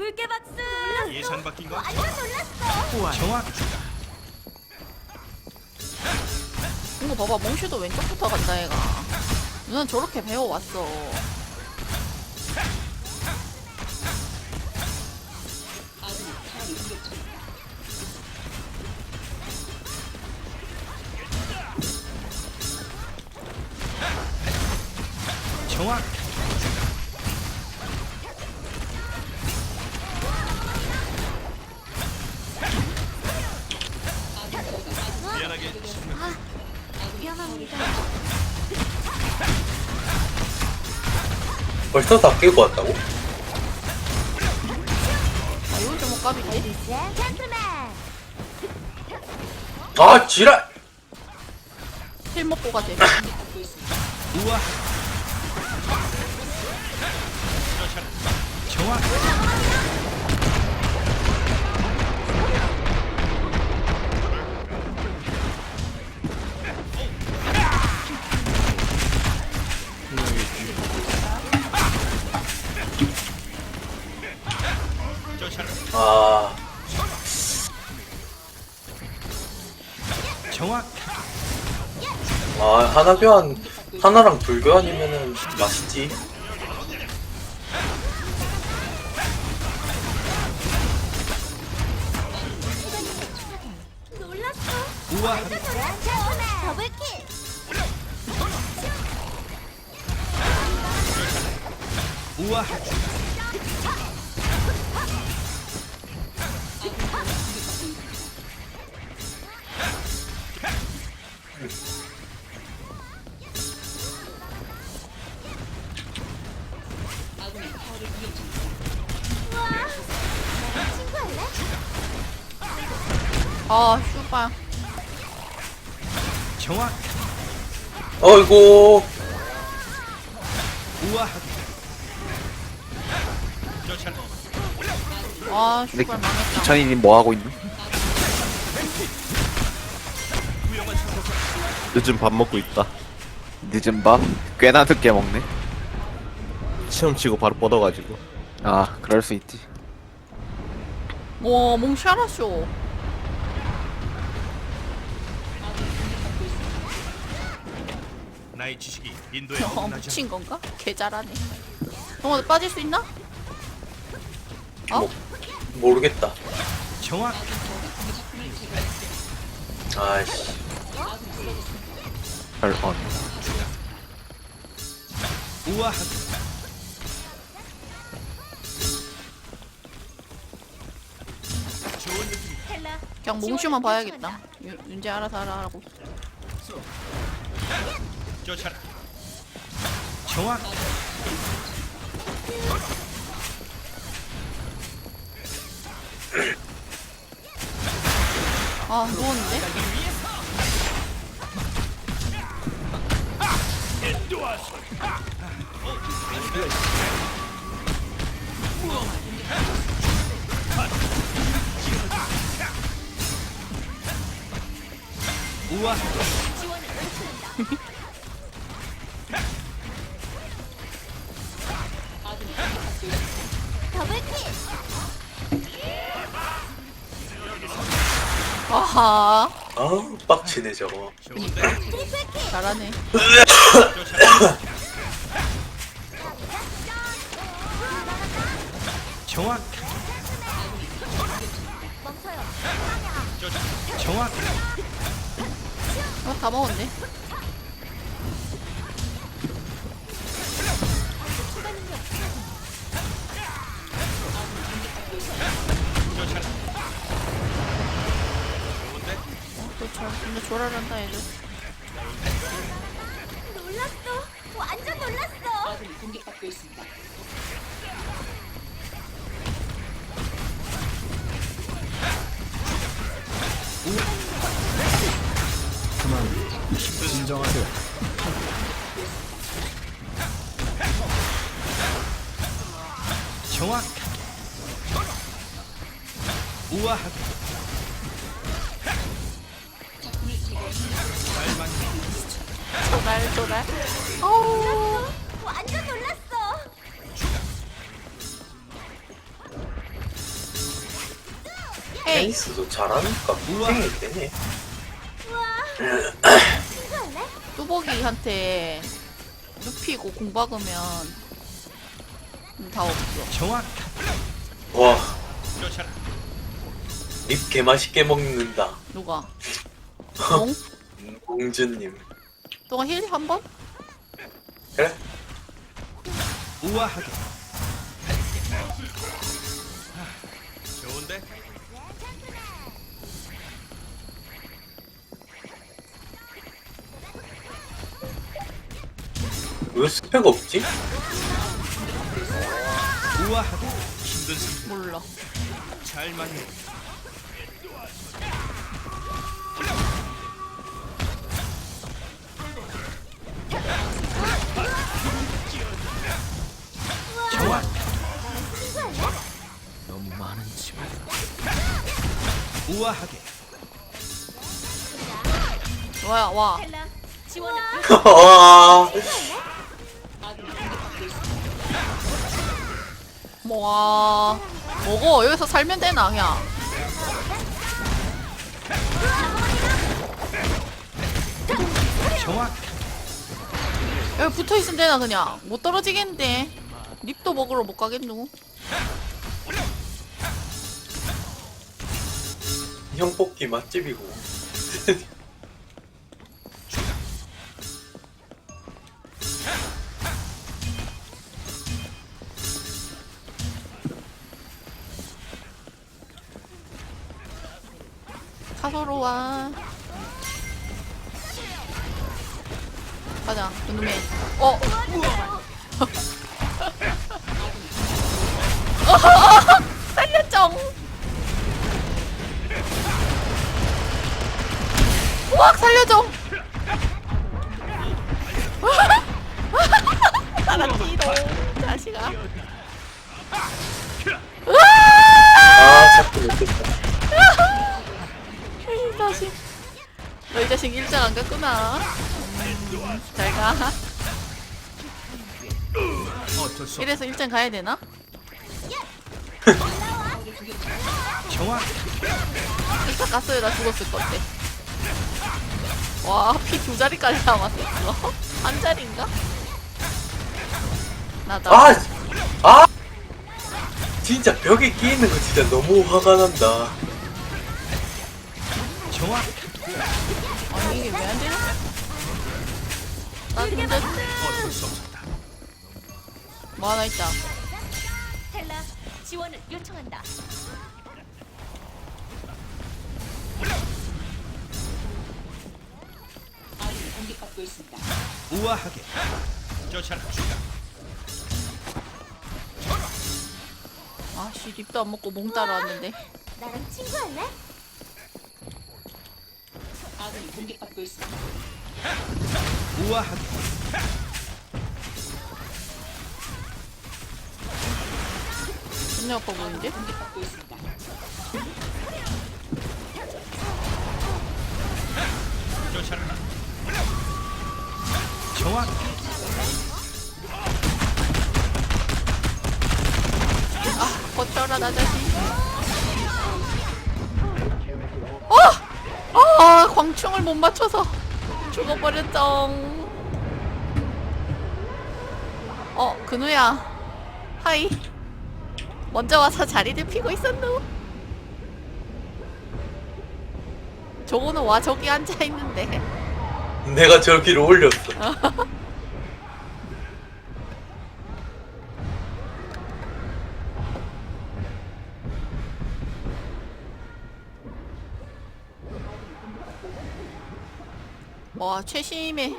붉게 박수. 예상 바뀐 건 완전 놀랐어. 정확주다. 이거 봐봐 몽슈도 왼쪽부터 간다 얘가 누난 저렇게 배워왔어 정확. 벌써 다 깨고 왔다고? 아 이건 좀. 아 지랄! 힐 먹고 가지. 정확. 쫓아 하나 교환 하나랑 둘 교환이면은 맛있지. 더블킥. 우아. 아 슈발 정확. 어이구 우아. 쫓아라. 아 근데 슈발 망했다 기찬이님 뭐 하고 있니? 요즘 밥 먹고 있다. 늦은 밥? 꽤나 늦게 먹네. 시험 치고 바로 뻗어가지고. 아, 그럴 수 있지. 와 알았쇼 나의 지식이 인도에 어 묻힌 건가? 개 잘하네 동아 빠질 수 있나? 어? 모르겠다. 않- 정확. 아이씨. 좋은 느낌. 헬라. 그냥 몽슈만 봐야겠다 윤- 윤재 알아서 하라고 쫓아라. 정확. 아 누웠는데? 우아. 아하 아 빡치네 저거. 잘하네. 정확. 멈춰요. 정확. 어, 다 먹었네 조랄한다 얘들 놀랐어. 완전 놀랐어. 진정하세요. 정확. 우아. 잘맞 네. 조랄 조랄 어우 완전 놀랐어. 에이스도 잘하니까 땡이 되네. 뚜벅이한테 눕히고 공 박으면 음, 다 없어. 정확. 와, 쫓아라. 입 개맛있게 먹는다. 누가? 공? 음, 공주님. 동아 힐한 번? 그래? 우아하게. 좋은데? 왜 스펙 없지? 우아하게. 힘든 승. 몰라. 잘 맞네. 우아하게. 와야 와. 텔라 지원을 와, 뭐 먹어 여기서 살면 되나 그냥. 정확. 여기 붙어 있으면 되나 그냥. 못 떨어지겠는데. 립도 먹으러 못 가겠누? 형 뽑기 맛집이고. 사소로 와. 가자 그놈의. 어. 우악 살려줘. 살았지롱 자식아. 아, 자꾸 못했다. 이 자식. 너이 자식 일장 안 갔구나. 음, 잘 가. 이래서 일장 가야 되나? 정확. 일장 갔어야 나 죽었을 건데. 와, 피 두 자리까지 남았어. 한 자리인가? 나다. 아, 아! 진짜 벽에 끼이는 거 진짜 너무 화가 난다. 정확. 아니, 이게 왜 안 되나? 나 근데 없었다. 뭐 하나 있다. 텔라 지원을 요청한다. 우아하게. 쫓아라. 아씨, 립도 안 먹고 몽 따라왔는데. 나랑 친구할래? 우아하게. 존나 아파 보이는데? 쫓아라. 정확. 버텨라, 나 자식. 어! 아, 광충을 못 맞춰서 죽어버렸정. 어, 근우야. 하이. 먼저 와서 자리를 피고 있었노. 저거는 와 저기 앉아 있는데. 내가 저기를 올렸어. 와 최심의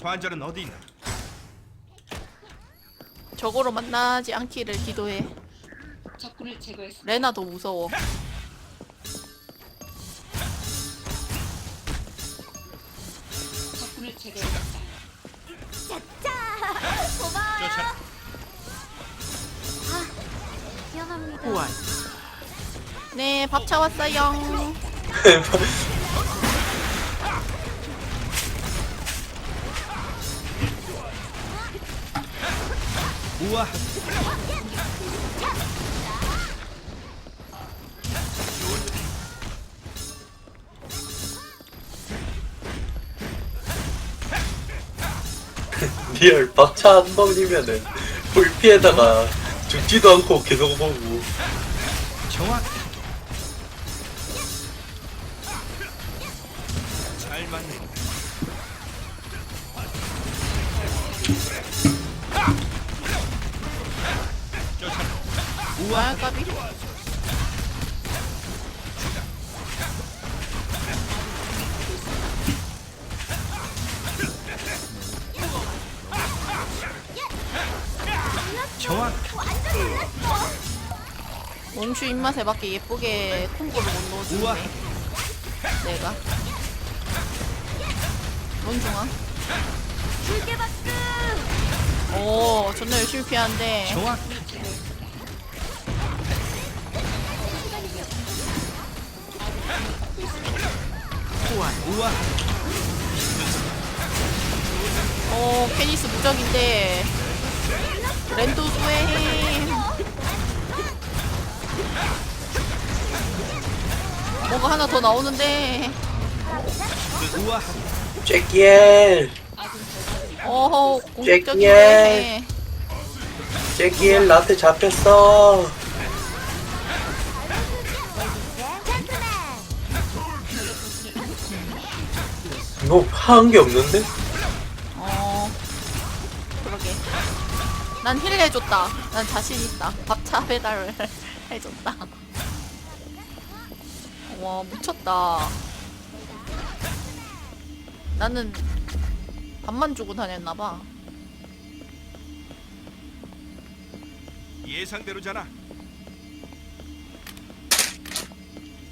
관절은 어디 있나? 저거로 만나지 않기를 기도해. 적군을 제거했습니다. 레나도 무서워. 적군을 제거했습니다. 자 고마워요. 쫓아라. 위험합니다. 네, 밥 차왔어요. 우아 리얼 박차 한 번이면은 불피에다가 죽지도 않고 계속 보고. 정확 몽슈 입맛에밖에 예쁘게 콤보를 못. 넣어주네 내가 박수. 오 존나 열심히 피하는데 우아하게 오 페니스 무적인데 랜도스의 힘 뭔가 하나 더 나오는데. 잭기엘. 어허 공격적인 잭키엘. 해 잭기엘 나한테 잡혔어. 뭐 파한 게 없는데? 어 그러게. 난 힐 해줬다. 난 자신 있다. 밥차 배달을 해줬다. 와 미쳤다. 나는 밥만 주고 다녔나봐. 예상대로잖아